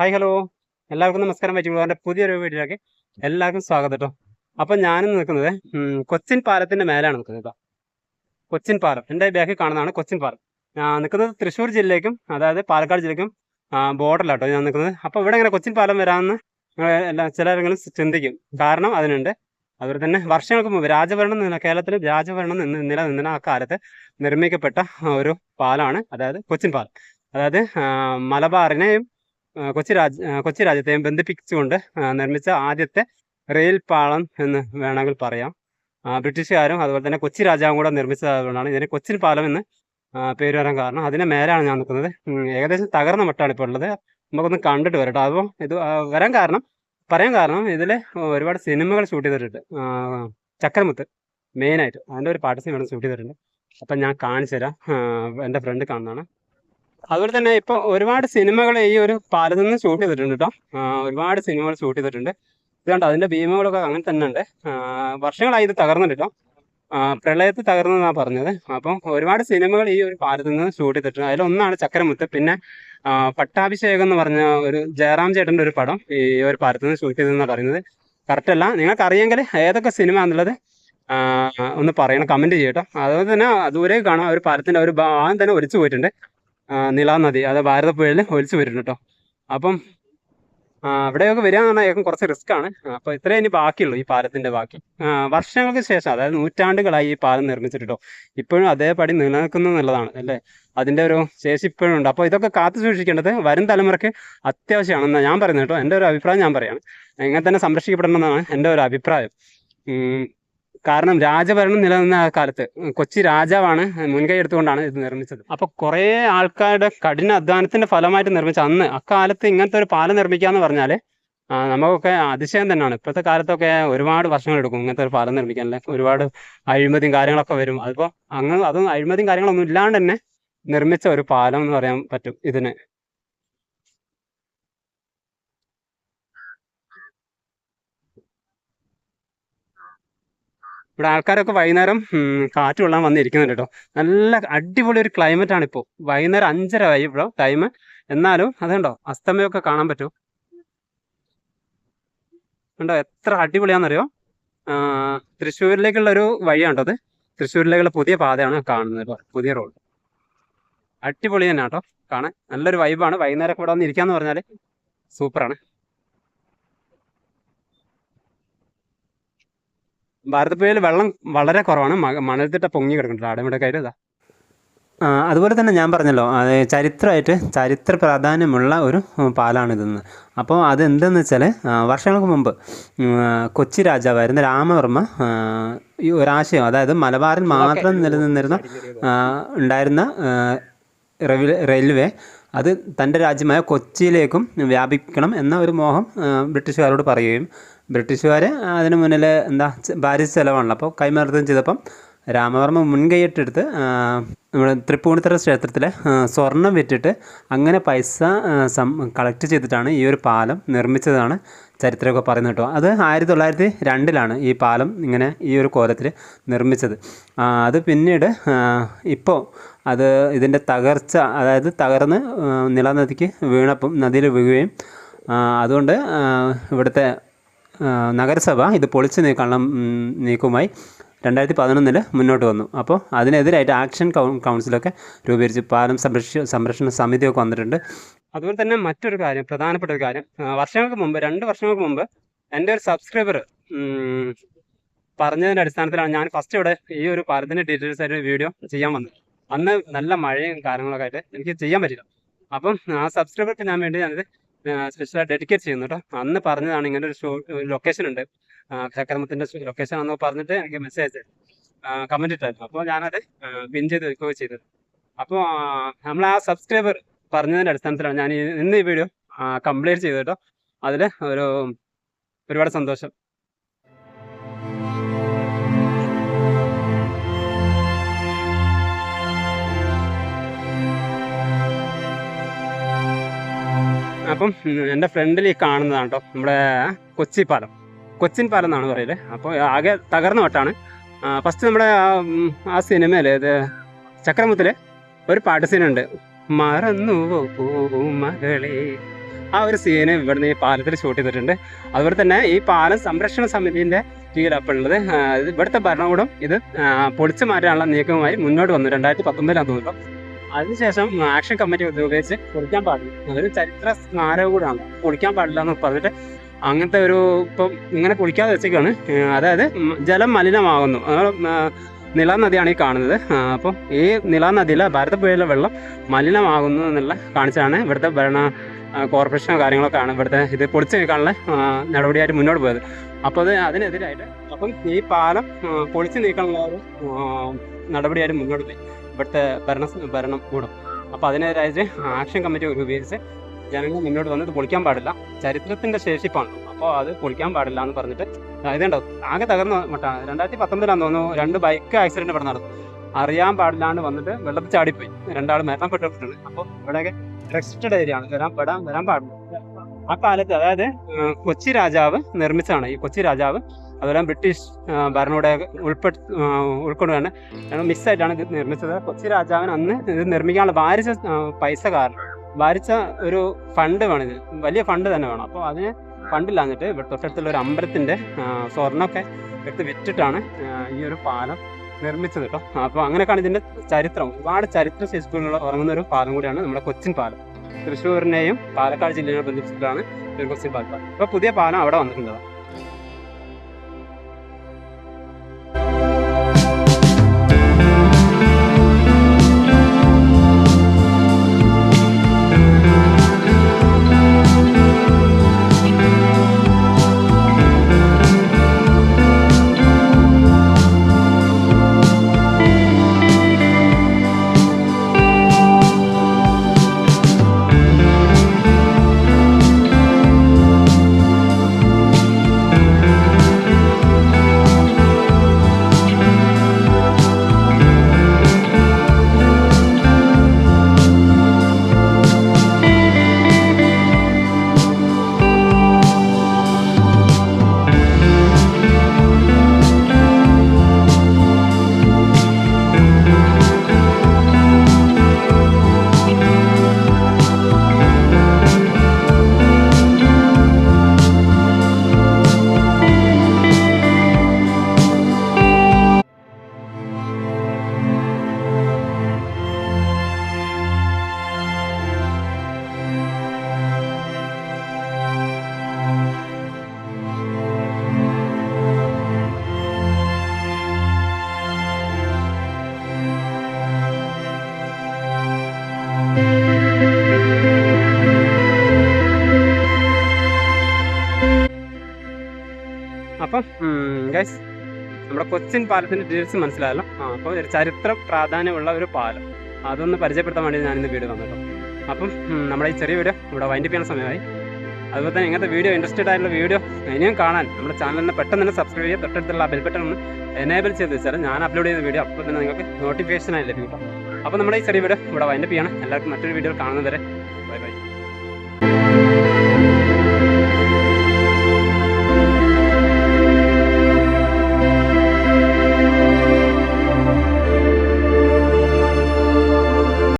Hi hello എല്ലാവർക്കും നമസ്കാരം. പറ്റുള്ളൂ പുതിയൊരു വീഡിയോയിലേക്ക് എല്ലാവർക്കും സ്വാഗതം കേട്ടോ അപ്പം ഞാനും നിൽക്കുന്നത് കൊച്ചിൻ പാലത്തിന്റെ മേലാണ് നിൽക്കുന്നത് കേട്ടോ കൊച്ചിൻ പാലം. എന്റെ ബാക്കിൽ കാണുന്നതാണ് കൊച്ചിൻ പാലം. നിൽക്കുന്നത് തൃശ്ശൂർ ജില്ലയ്ക്കും അതായത് പാലക്കാട് ജില്ലയ്ക്കും ബോർഡറിലാട്ടോ ഞാൻ നിൽക്കുന്നത്. അപ്പോൾ ഇവിടെ ഇങ്ങനെ കൊച്ചിൻ പാലം വരാമെന്ന് എല്ലാ ചിലരെങ്കിലും ചിന്തിക്കും. കാരണം അതിനുണ്ട്. അതുപോലെ തന്നെ വർഷങ്ങൾക്ക് മുമ്പ് രാജഭരണം നിന്ന കേരളത്തിൽ രാജഭരണം നിന്ന് നിലനിന്ന ആ കാലത്ത് നിർമ്മിക്കപ്പെട്ട ഒരു പാലമാണ് അതായത് കൊച്ചിൻ പാലം. അതായത് മലബാറിനെയും കൊച്ചി രാജ് കൊച്ചി രാജ്യത്തെയും ബന്ധിപ്പിച്ചുകൊണ്ട് നിർമ്മിച്ച ആദ്യത്തെ റെയിൽ പാളം എന്ന് വേണമെങ്കിൽ പറയാം. ബ്രിട്ടീഷുകാരും അതുപോലെ തന്നെ കൊച്ചി രാജാവും കൂടെ നിർമ്മിച്ചതുകൊണ്ടാണ് ഇതിന് കൊച്ചിൻ പാലം എന്ന് പേര് വരാൻ കാരണം. അതിന് മേലാണ് ഞാൻ നിൽക്കുന്നത്. ഏകദേശം തകർന്ന മട്ടാണ് ഇപ്പോൾ ഉള്ളത്. നമുക്കൊന്ന് കണ്ടിട്ട് വരട്ടോ അപ്പോൾ ഇത് വരാൻ കാരണം പറയാൻ കാരണം ഇതിൽ ഒരുപാട് സിനിമകൾ ഷൂട്ട് ചെയ്തിട്ടുണ്ട്. ചക്രമുത്ത് മെയിനായിട്ട് അതിന്റെ ഒരു പാട്ട് സിനിമ ഷൂട്ട് ചെയ്തിട്ടുണ്ട്. അപ്പം ഞാൻ കാണിച്ചു തരാം. എന്റെ ഫ്രണ്ട് കാണുന്നതാണ്. അതുപോലെ തന്നെ ഇപ്പൊ ഒരുപാട് സിനിമകൾ ഈ ഒരു പാലത്തിൽ നിന്ന് ഷൂട്ട് ചെയ്തിട്ടുണ്ട് കേട്ടോ ഒരുപാട് സിനിമകൾ ഷൂട്ട് ചെയ്തിട്ടുണ്ട്. ഇതുകൊണ്ട് അതിന്റെ ഭീമകളൊക്കെ അങ്ങനെ തന്നെ ഉണ്ട് വർഷങ്ങളായി ഇത് തകർന്നിട്ട് പ്രളയത്തിൽ തകർന്നെന്നാണ് പറഞ്ഞത്. അപ്പം ഒരുപാട് സിനിമകൾ ഈ ഒരു പാലത്തിൽ നിന്ന് ഷൂട്ട് ചെയ്തിട്ടുണ്ട്. അതിലൊന്നാണ് ചക്രമുത്ത് പിന്നെ പട്ടാഭിഷേകം എന്ന് പറഞ്ഞ ഒരു ജയറാം ചേട്ടന്റെ ഒരു പടം ഈ ഒരു പാലത്തിൽ നിന്ന് ഷൂട്ട് ചെയ്തതെന്ന് പറയുന്നത്. കറക്റ്റ് അല്ല. നിങ്ങൾക്ക് അറിയെങ്കിൽ ഏതൊക്കെ സിനിമ എന്നുള്ളത് ഒന്ന് പറയണം. കമന്റ് ചെയ്യട്ടോ അതുപോലെ തന്നെ ദൂരേക്ക് കാണാം. ഒരു പാലത്തിന്റെ ഒരു ഭാഗം തന്നെ ഒലിച്ചു പോയിട്ടുണ്ട്. നിലാ നദി അത് ഭാരതപ്പുഴയിൽ ഒലിച്ചു വരുന്നു കേട്ടോ അപ്പം അവിടെയൊക്കെ വരിക എന്ന് പറഞ്ഞാൽ ഏകം കുറച്ച് റിസ്ക് ആണ്. അപ്പോൾ ഇത്രേ ഇനി ബാക്കിയുള്ളൂ ഈ പാലത്തിന്റെ ബാക്കി. വർഷങ്ങൾക്ക് ശേഷം അതായത് നൂറ്റാണ്ടുകളായി ഈ പാലം നിർമ്മിച്ചിട്ടോ ഇപ്പോഴും അതേപടി നിലനിൽക്കുന്നു എന്നുള്ളതാണ് അല്ലേ? അതിന്റെ ഒരു ശേഷി ഇപ്പോഴും ഉണ്ട്. അപ്പോൾ ഇതൊക്കെ കാത്തു സൂക്ഷിക്കേണ്ടത് വരും തലമുറയ്ക്ക് അത്യാവശ്യമാണെന്ന് ഞാൻ പറയുന്നത് കേട്ടോ എന്റെ ഒരു അഭിപ്രായം ഞാൻ പറയാണ്. എങ്ങനെ തന്നെ സംരക്ഷിക്കപ്പെടണമെന്നാണ് എന്റെ ഒരു അഭിപ്രായം. കാരണം രാജഭരണം നിലനിന്ന ആ കാലത്ത് കൊച്ചി രാജാവാണ് മുൻകൈ എടുത്തുകൊണ്ടാണ് ഇത് നിർമ്മിച്ചത്. അപ്പൊ കുറെ ആൾക്കാരുടെ കഠിന അധ്വാനത്തിന്റെ ഫലമായിട്ട് നിർമ്മിച്ച അന്ന് അക്കാലത്ത് ഇങ്ങനത്തെ ഒരു പാലം നിർമ്മിക്കാന്ന് പറഞ്ഞാൽ നമുക്കൊക്കെ അതിശയം തന്നെയാണ്. ഇപ്പോഴത്തെ കാലത്തൊക്കെ ഒരുപാട് വർഷങ്ങൾ എടുക്കും ഇങ്ങനത്തെ ഒരു പാലം നിർമ്മിക്കാനല്ലേ. ഒരുപാട് അഴിമതിയും കാര്യങ്ങളൊക്കെ വരും. അതിപ്പോ അങ്ങ് അതും അഴിമതിയും കാര്യങ്ങളൊന്നും ഇല്ലാണ്ട് തന്നെ നിർമ്മിച്ച ഒരു പാലം എന്ന് പറയാൻ പറ്റും ഇതിന്. ഇവിടെ ആൾക്കാരൊക്കെ വൈകുന്നേരം കാറ്റ് കൊള്ളാൻ വന്നിരിക്കുന്നുണ്ട് കേട്ടോ. നല്ല അടിപൊളി ഒരു ക്ലൈമറ്റ് ആണ് ഇപ്പോൾ വൈകുന്നേരം അഞ്ചര ആയി ഇവിടെ ടൈം എന്നാലും അതുണ്ടോ അസ്തമയൊക്കെ കാണാൻ പറ്റും. ഉണ്ടോ എത്ര അടിപൊളിയാണെന്നറിയോ? തൃശ്ശൂരിലേക്കുള്ള ഒരു വഴിയാണ് അത്? തൃശ്ശൂരിലേക്കുള്ള പുതിയ പാതയാണ് കാണുന്നത് പുതിയ റോഡ് അടിപൊളി തന്നെ കേട്ടോ കാണാൻ. നല്ലൊരു വൈബാണ് വൈകുന്നേരം ഇവിടെ വന്ന് ഇരിക്കാന്ന് പറഞ്ഞാൽ സൂപ്പറാണ്. ഭാരതപ്പുഴയിൽ വെള്ളം വളരെ കുറവാണ്. മണൽത്തിട്ട പൊങ്ങി കിടക്കുന്നുണ്ട്. കയറി ഇതാ. അതുപോലെ തന്നെ ഞാൻ പറഞ്ഞല്ലോ ചരിത്രമായിട്ട് ചരിത്ര പ്രാധാന്യമുള്ള ഒരു പാലാണിതെന്ന് അപ്പോൾ അതെന്തെന്ന് വെച്ചാൽ വർഷങ്ങൾക്ക് മുമ്പ് കൊച്ചി രാജാവായിരുന്ന രാമവർമ്മ ഈ ഒരാശയം അതായത് മലബാറിൽ മാത്രം നിലനിന്നിരുന്ന ഉണ്ടായിരുന്ന റെയിൽവേ അത് തന്റെ രാജ്യമായ കൊച്ചിയിലേക്കും വ്യാപിക്കണം എന്ന ഒരു മോഹം ബ്രിട്ടീഷുകാരോട് പറയുകയും ബ്രിട്ടീഷുകാർ അതിന് മുന്നിൽ എന്താ ചെ- ചിലവാണല്ലോ. അപ്പോൾ കൈമാറുകയും ചെയ്തപ്പം രാമവർമ്മ മുൻകൈയിട്ടെടുത്ത് നമ്മുടെ തൃപ്പൂണിത്തറ ക്ഷേത്രത്തിലെ സ്വർണം വിറ്റിട്ട് അങ്ങനെ പൈസ സം കളക്ട് ചെയ്തിട്ടാണ് ഈ ഒരു പാലം നിർമ്മിച്ചതാണ് ചരിത്രമൊക്കെ പറയുന്നത് കേട്ടോ. അത് ആയിരത്തി തൊള്ളായിരത്തി രണ്ടിലാണ് ഈ പാലം ഇങ്ങനെ ഈ ഒരു കോലത്തിൽ നിർമ്മിച്ചത്. അത് പിന്നീട് ഇപ്പോൾ അത് ഇതിന്റെ തകർച്ച അതായത് തകർന്ന് നിലനദിക്ക് വീണപ്പം നദിയിൽ വീഴുകയും അതുകൊണ്ട് ഇവിടുത്തെ നഗരസഭ ഇത് പൊളിച്ചു നീക്കാനുള്ള നീക്കുമായി രണ്ടായിരത്തി പതിനൊന്നിൽ മുന്നോട്ട് വന്നു. അപ്പോൾ അതിനെതിരായിട്ട് ആക്ഷൻ കൗൺസിലൊക്കെ രൂപീകരിച്ച് പാലം സംരക്ഷ സംരക്ഷണ സമിതിയൊക്കെ വന്നിട്ടുണ്ട്. അതുപോലെ തന്നെ മറ്റൊരു കാര്യം പ്രധാനപ്പെട്ട ഒരു കാര്യം. വർഷങ്ങൾക്ക് മുമ്പ് രണ്ട് വർഷങ്ങൾക്ക് മുമ്പ് എന്റെ ഒരു സബ്സ്ക്രൈബർ പറഞ്ഞതിന്റെ അടിസ്ഥാനത്തിലാണ് ഞാൻ ഫസ്റ്റ് ഇവിടെ ഈ ഒരു പാലത്തിന്റെ ഡീറ്റെയിൽസ് ആയിട്ട് വീഡിയോ ചെയ്യാൻ വന്നത്. അന്ന് നല്ല മഴയും കാര്യങ്ങളൊക്കെ ആയിട്ട് എനിക്ക് ചെയ്യാൻ പറ്റില്ല. അപ്പം ആ സബ്സ്ക്രൈബർക്ക് ഞാൻ വേണ്ടി ഞാനിത് സ്പെഷ്യലായിട്ട് ഡെഡിക്കേറ്റ് ചെയ്യുന്നു കേട്ടോ അന്ന് പറഞ്ഞതാണ് ഇങ്ങനെ ഒരു ഷോ ലൊക്കേഷൻ ഉണ്ട്. ആ, ചക്രമത്തിന്റെ ലൊക്കേഷൻ ആണെന്ന് പറഞ്ഞിട്ട് എനിക്ക് മെസ്സേജ് കമന്റ് ഇട്ടായിരുന്നു. അപ്പോൾ ഞാനത് പിൻ ചെയ്ത് വെക്കുകയോ ചെയ്തത് അപ്പോൾ നമ്മൾ ആ സബ്സ്ക്രൈബർ പറഞ്ഞതിന്റെ അടിസ്ഥാനത്തിലാണ് ഞാൻ ഇന്ന് ഈ വീഡിയോ കംപ്ലീറ്റ് ചെയ്തു കേട്ടോ അതിൽ ഒരു ഒരുപാട് സന്തോഷം. അപ്പം എന്റെ ഫ്രണ്ടിൽ ഈ കാണുന്നതാണ് കേട്ടോ നമ്മുടെ കൊച്ചി പാലം. കൊച്ചിൻ പാലം എന്നാണ് പറയൽ. അപ്പോൾ ആകെ തകർന്ന വട്ടാണ്. ഫസ്റ്റ് നമ്മുടെ ആ, സിനിമയിൽ ഇത് ചക്രമുത്തിൽ ഒരു പാട്ട് സീനുണ്ട് മറന്നു മകളെ. ആ ഒരു സീന് ഇവിടുന്ന് ഈ പാലത്തിൽ ഷൂട്ട് ചെയ്തിട്ടുണ്ട്. അതുപോലെ തന്നെ ഈ പാലം സംരക്ഷണ സമിതിന്റെ ഇത് ഇവിടുത്തെ ഭരണകൂടം ഇത് പൊളിച്ചു മാറ്റാനുള്ള നീക്കവുമായി മുന്നോട്ട് വന്നു. രണ്ടായിരത്തി പത്തൊമ്പതിലാണ് തോന്നുന്നു. അതിനുശേഷം ആക്ഷൻ കമ്മിറ്റി ഉപയോഗിച്ച് പൊളിക്കാൻ പാടില്ല. അതൊരു ചരിത്ര സ്മാരകം കൂടാണ് പൊളിക്കാൻ പാടില്ല എന്ന് പറഞ്ഞിട്ട് അങ്ങനത്തെ ഒരു ഇപ്പം ഇങ്ങനെ കുളിക്കാതെ വെച്ചേക്കാണ് അതായത് ജലം മലിനമാകുന്നു. അത് ആ, നിള നദിയാണ് ഈ കാണുന്നത്. അപ്പം ഈ നിള നദിയിലെ ഭാരതപ്പുഴയിലെ വെള്ളം മലിനമാകുന്നു എന്നുള്ള കാണിച്ചാണ് ഇവിടുത്തെ ഭരണ കോർപ്പറേഷനോ കാര്യങ്ങളൊക്കെ ആണ് ഇവിടുത്തെ ഇത് പൊളിച്ചു നീക്കാനുള്ള നടപടിയായിട്ട് മുന്നോട്ട് പോയത്. അപ്പോൾ അത് അതിനെതിരായിട്ട് അപ്പം ഈ പാലം പൊളിച്ചു നീക്കാനുള്ള ഒരു നടപടിയായിട്ട് മുന്നോട്ട് പോയി. ഇവിടുത്തെ ഭരണ ഭരണം കൂടും അപ്പോൾ അതിനെതിരായിട്ട് ആക്ഷൻ കമ്മിറ്റി രൂപീകരിച്ച് ജനങ്ങൾ മുന്നോട്ട് വന്നിട്ട് പൊളിക്കാൻ പാടില്ല. ചരിത്രത്തിന്റെ ശേഷിപ്പാണ് അപ്പോൾ അത് പൊളിക്കാൻ പാടില്ല എന്ന് പറഞ്ഞിട്ട് ഇതുണ്ടോ? ആകെ തകർന്ന മട്ടാണ് രണ്ടായിരത്തി പത്തൊമ്പതിലാന്ന് തോന്നുന്നു രണ്ട് ബൈക്ക് ആക്സിഡന്റ് ഇവിടെ നടന്നു. അറിയാൻ പാടില്ലാണ്ട് വന്നിട്ട് വെള്ളത്തിൽ ചാടിപ്പോയി. രണ്ടാൾ മരണപ്പെട്ടിട്ടുണ്ട്. അപ്പോൾ ഇവിടെയൊക്കെ റെസ്ട്രിക്റ്റഡ് ഏരിയ ആണ്. വരാൻ പെടാൻ വരാൻ പാടില്ല. ആ കാലത്ത് അതായത് കൊച്ചി രാജാവ് നിർമ്മിച്ചതാണ്. ഈ കൊച്ചി രാജാവ് അതുപോലെ ബ്രിട്ടീഷ് ഭരണകൂടെ ഉൾപ്പെട്ട് മിക്സ് ആയിട്ടാണ് ഇത് നിർമ്മിച്ചത്. കൊച്ചി രാജാവിന് അന്ന് ഇത് നിർമ്മിക്കാനുള്ള ഭാരിച്ച പൈസ കാരണം ഭാരിച്ച ഒരു ഫണ്ട് വേണം ഇത്. വലിയ ഫണ്ട് തന്നെ വേണം. അപ്പോൾ അതിന് ഫണ്ടില്ലാന്നിട്ട് ഇവിടെ തൊട്ടടുത്തുള്ള ഒരു അമ്പലത്തിന്റെ സ്വർണമൊക്കെ എടുത്ത് വിറ്റിട്ടാണ് ഈ ഒരു പാലം നിർമ്മിച്ചത് കേട്ടോ. അപ്പോൾ അങ്ങനെയൊക്കെയാണ് ഇതിന്റെ ചരിത്രം. ഒരുപാട് ചരിത്ര ശേഷിപ്പുകൾ ഉറങ്ങുന്ന ഒരു പാലം കൂടിയാണ് നമ്മുടെ കൊച്ചിൻ പാലം. തൃശ്ശൂരിനെയും പാലക്കാട് ജില്ലയെയും ബന്ധിപ്പിച്ചിട്ടാണ് ഒരു കൊച്ചിൻ പാലം. അപ്പോൾ പുതിയ പാലം അവിടെ വന്നിട്ടുണ്ട് അപ്പം ഗൈസ് നമ്മുടെ കൊച്ചിൻ പാലത്തിന്റെ ഡീറ്റെയിൽസ് മനസ്സിലായല്ലോ? ആ അപ്പോൾ ഒരു ചരിത്ര പ്രാധാന്യമുള്ള ഒരു പാലം. അതൊന്ന് പരിചയപ്പെടുത്താൻ വേണ്ടി ഞാനിന്ന് വീഡിയോ വന്നല്ലോ അപ്പം നമ്മുടെ ഈ ചെറിയ വീഡിയോ ഇവിടെ വൈൻഡപ്പ് ചെയ്യുന്ന സമയമായി. അതുപോലെ തന്നെ ഇങ്ങനത്തെ വീഡിയോ ഇൻട്രസ്റ്റഡ് ആയിട്ടുള്ള വീഡിയോ ഇനിയും കാണാൻ നമ്മുടെ ചാനലിനെ പെട്ടെന്ന് തന്നെ സബ്സ്ക്രൈബ് ചെയ്യുക തൊട്ടടുത്തുള്ള ബെൽ ബട്ടൺ ഒന്ന് എനേബിൾ ചെയ്ത് വെച്ചാൽ ഞാൻ അപ്ലോഡ് ചെയ്യുന്ന വീഡിയോ അപ്പോൾ തന്നെ നിങ്ങൾക്ക് നോട്ടിഫിക്കേഷൻ ആയി ലഭിക്കും അപ്പോൾ നമ്മുടെ ഈ ചെറിയ വീഡിയോ ഇവിടെ വൈൻഡപ്പ് ചെയ്യണം. എല്ലാവർക്കും മറ്റൊരു വീഡിയോ കാണുന്നവരെ ബൈ ബൈ